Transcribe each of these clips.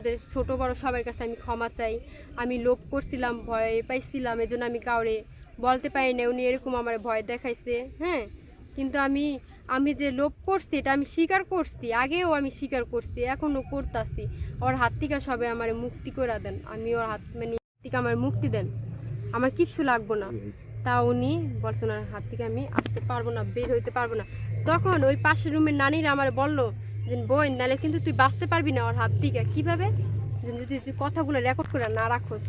ওদের ছোট, বড় সবার কাছে আমি ক্ষমা চাই। আমি লোভ করছিলাম, ভয় পাইছিলাম, এজন্য আমি কাউরে বলতে পারি না উনি এরকম আমার ভয় দেখাইছে হ্যাঁ? কিন্তু আমি আমি যে লোভ করছি, এটা আমি স্বীকার করছি। আগেও আমি স্বীকার করছি, এখনও করতাছি। ওর হাত থেকে সবে আমার মুক্তি করে দেন। আমি ওর হাত মানে থেকে আমার মুক্তি দেন। আমার কিচ্ছু লাগবো না। তা উনি বলছেন হাত থেকে আমি আসতে পারব না, বের হইতে পারব না। তখন ওই পাশের রুমের নানিরা আমার বলল যে বই নাহলে কিন্তু তুই বাঁচতে পারবি না ওর হাত থেকে কীভাবে? যে যদি তুই কথাগুলো রেকর্ড করে না রাখোস।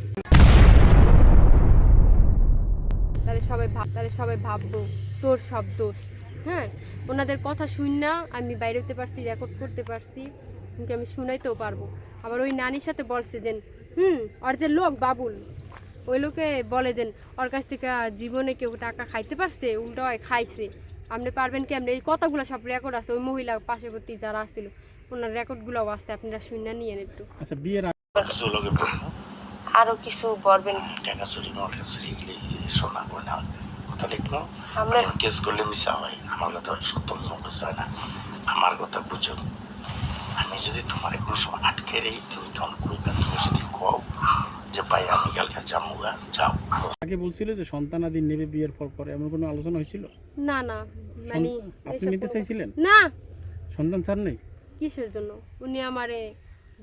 তাহলে সবাই ভাব, তাহলে সবাই ভাববো তোর সব দোষ। হ্যাঁ? ওনাদের কথা শুন না, আমি বাইরে হতে পারছি রেকর্ড করতে পারছি। কিন্তু আমি শুনাইতেও পারব। আবার ওই নানির সাথে বলছে যে, হুম, ওর যে লোক বাবুল, ওই লোকে বলে যে, ওর কাছ থেকে জীবনে কেউ টাকা খাইতে পারছে, উল্টো হয় খাইছে। আপনি পারবেন কি? আপনি এই কথাগুলো সব রেকর্ড আছে ওই মহিলা পার্শ্ববর্তী যারা আসছিল ওনার রেকর্ডগুলোও আছে আপনারা শুনে নিয়েন একটু। আচ্ছা বিয়ের আরও কিছু বলবেন? টাকা চুরি নোটা চুরি গেলে শোনা বলে না কথা লিখলো আমরা কেস করলে মিশা হয় আমার কথা সত্য জমা চায় না আমার কথা বুঝো আমি যদি তোমার কোনো সময় আটকে রেই তুমি তখন করবে তুমি যদি কও যে ভাই আমি কালকে যাব গা, যাও আগে বলছিল যে সন্তানাদি নেবে বিয়ের পর পরে এমন কোনো আলোচনা হয়েছিল? না না মানে আপনি নিতে চাইছিলেন? না। সন্তান চান নেই? কিসের জন্য? উনি আমারে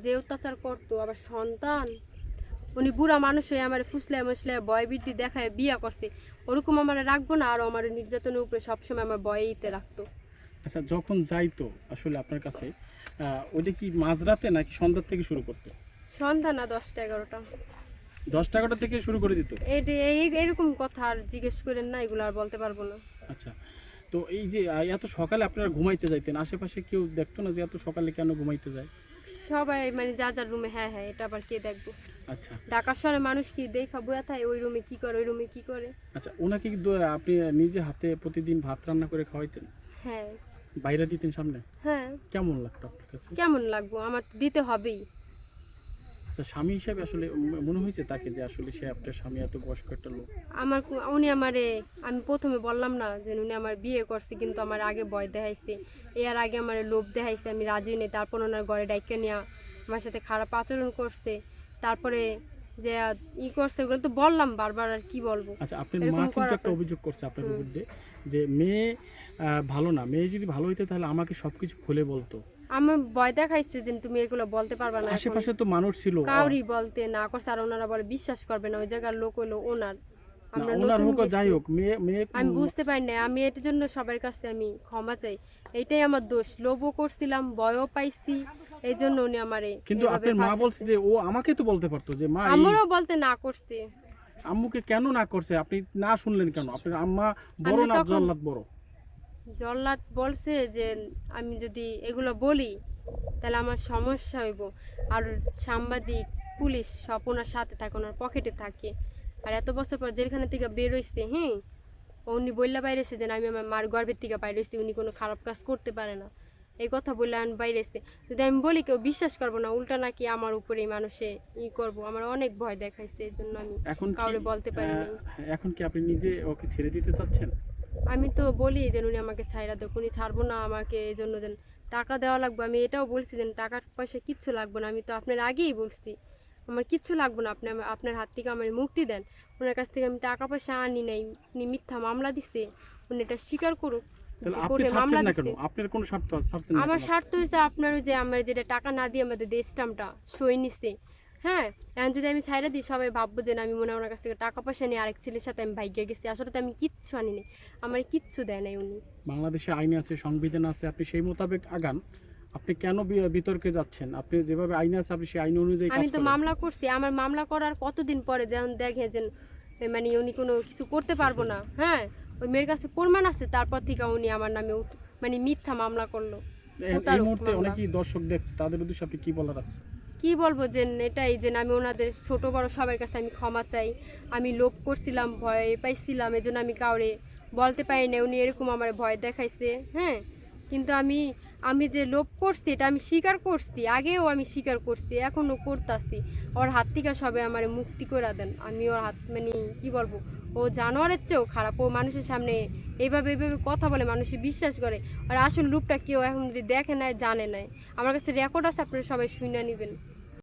যে অত্যাচার করতো আবার সন্তান? উনি বুড়া মানুষ হয়ে আমার ফুসলে মুসলে বয় বৃদ্ধি দেখায় বিয়া করছে। ওরকম আমার রাখব না আর আমার নির্যাতনের উপরে সবসময় আমার বয়েইতে রাখতো। আচ্ছা যখন যাইতো আসলে আপনার কাছে ওইটা কি মাঝরাতে নাকি সন্ধ্যার থেকে শুরু করতো? সন্ধ্যা না দশটা এগারোটা। দশ টাকাটা থেকে শুরু করে দিত? এই এই- এরকম কথা আর জিজ্ঞেস করেন না এগুলো আর বলতে পারব না। আচ্ছা তো এই যে এত সকালে আপনারা ঘুমাইতে যাইতেন আশেপাশে কেউ দেখতো না যে এত সকালে কেন ঘুমাইতে যায়? সবাই মানে যা যার রুমে হ্যাঁ হ্যাঁ এটা আবার কে দেখব? আচ্ছা। ঢাকার শহরে মানুষ কি দেখা বয়া থাকে ওই রুমে কি করে ওই রুমে কি করে? আচ্ছা ওনাকে কি আপনি নিজে হাতে প্রতিদিন ভাত রান্না করে খাওয়াইতেন? হ্যাঁ। বাইরে দিতেন সামনে? হ্যাঁ। কেমন লাগতো আপনার কাছে? কেমন লাগবো? আমার দিতে হবেই। আচ্ছা স্বামী হিসাবে আসলে মনে হয়েছে তাকে যে আসলে সে আপনার স্বামী এত বয়স্ক একটা লোক? আমার উনি আমারে আমি প্রথমে বললাম না যে উনি আমার বিয়ে করছে কিন্তু আমার আগে ভয় দেখাইছে। এর আগে আমার লোভ দেখাইছে আমি রাজি নেই। তারপর ওনার ঘরে ডাইকে নেওয়া আমার সাথে খারাপ আচরণ করছে। তারপরে যে ই করছে ওগুলো তো বললাম বারবার আর কি বলব। আচ্ছা আপনার মা কিন্তু একটা অভিযোগ করছে আপনার বিরুদ্ধে যে মেয়ে ভালো না। মেয়ে যদি ভালো হইতো তাহলে আমাকে সবকিছু খুলে বলতো। আমার ভয় দেখাইছে যে তুমি এগুলো বলতে পারবা না আশেপাশে তো মানুষ ছিল কাউরি বলতে না করছে আর ওনারা বলে বিশ্বাস করবে না ওই জায়গার লোক হলো ওনার। ওনার হোক যাই হোক মেয়ে মেয়ে আমি বুঝতে পারি না আমি এটার জন্য সবার কাছে আমি ক্ষমা চাই। এইটাই আমার দোষ লোভও করছিলাম ভয়ও পাইছি এই জন্য উনি আমারে কিন্তু আপনার মা বলছে যে ও আমাকে তো বলতে পারতো যে মা আমারও বলতে না করছে। আম্মুকে কেন না করছে? আপনি না শুনলেন কেন? আপনার আম্মা বড় না জল্লাদ বড়? জল্লাদ বলছে যে আমি যদি এগুলো বলি তাহলে আমার সমস্যা হইব। আর সাংবাদিক পুলিশ সব ওনার সাথে থাকে ওনার পকেটে থাকে। আর এত বছর পর জেলখানা থেকে বের হয়েছে হ্যাঁ? উনি বললে বাইরে এসে যে আমি আমার মার গর্বের থেকে বাইরে এসেছি উনি কোনো খারাপ কাজ করতে পারে না। এই কথা বললে আমি বাইরে এসে যদি আমি বলি কেউ বিশ্বাস করব না উল্টা নাকি আমার উপরে মানুষে ই করব। আমার অনেক ভয় দেখাইছে এই জন্য আমি এখন কাউরে বলতে পারি এখন কি আপনি নিজে ওকে ছেড়ে দিতে চাচ্ছেন? আমি তো বলি যে উনি আমাকে ছাইরা দেখ উনি ছাড়বো না আমাকে এই জন্য যেন টাকা দেওয়া লাগবে। আমি এটাও বলছি যে টাকা পয়সা কিচ্ছু লাগবে না আমি তো আপনার আগেই বলছি। আমার কিচ্ছু লাগবে না আপনি আপনার হাত থেকে আমার মুক্তি দেন। ওনার কাছ থেকে আমি টাকা পয়সা আনি নাই উনি মিথ্যা মামলা দিছে উনি এটা স্বীকার করুক। আমার স্বার্থ হয়েছে আপনার ওই যে আমার যেটা টাকা না দিয়ে আমাদের দেশ স্টাম্পটা সই নিছে। হ্যাঁ এখন যদি আমি ছাইরা দিই সবাই ভাববো যে না আমি মনে ওনার কাছ থেকে টাকা পয়সা নিয়ে আরেক ছেলের সাথে আমি ভাইগে গেছি। আসলে তো আমি কিচ্ছু আনি নাই আমার কিচ্ছু দেয় নাই উনি। বাংলাদেশে আইন আছে সংবিধান আছে আপনি সেই মোতাবেক আগান। আপনি কেন বিতর্কে যাচ্ছেন? আপনি যেভাবে আইন আছে আপনি সেই আইন অনুযায়ী আমি তো মামলা করছি। আমার মামলা করার কতদিন পরে যখন দেখে যে মানে উনি কোনো কিছু করতে পারব না। হ্যাঁ ওই মেয়ের কাছে প্রমাণ আছে তারপর থেকে উনি আমার নামে মানে মিথ্যা মামলা করল। এই মুহূর্তে অনেকেই দর্শক দেখছে তাদের উদ্দেশ্যে আপনি কি বলার আছে? কি বলব যে এটাই যে আমি ওনাদের ছোট বড় সবার কাছে আমি ক্ষমা চাই। আমি লোভ করছিলাম, ভয় পাইছিলাম, এজন্য আমি কাউরে বলতে পারি না উনি এরকম আমার ভয় দেখাইছে হ্যাঁ? কিন্তু আমি আমি যে লোভ করছি, এটা আমি স্বীকার করছি, আগেও আমি স্বীকার করছি এখনও করতাছি। ওর হাত থেকে সবে আমার মুক্তি করে দেন। আমি ওর হাত মানে কি বলব ও জানোয়ারের চেয়েও খারাপ, ও মানুষের সামনে এইভাবে এইভাবে কথা বলে মানুষে বিশ্বাস করে। আর আসল রূপটা কেউ এখন যদি দেখে নাই জানে নাই আমার কাছে রেকর্ড আছে, আপনারা সবাই শুনে নেবেন।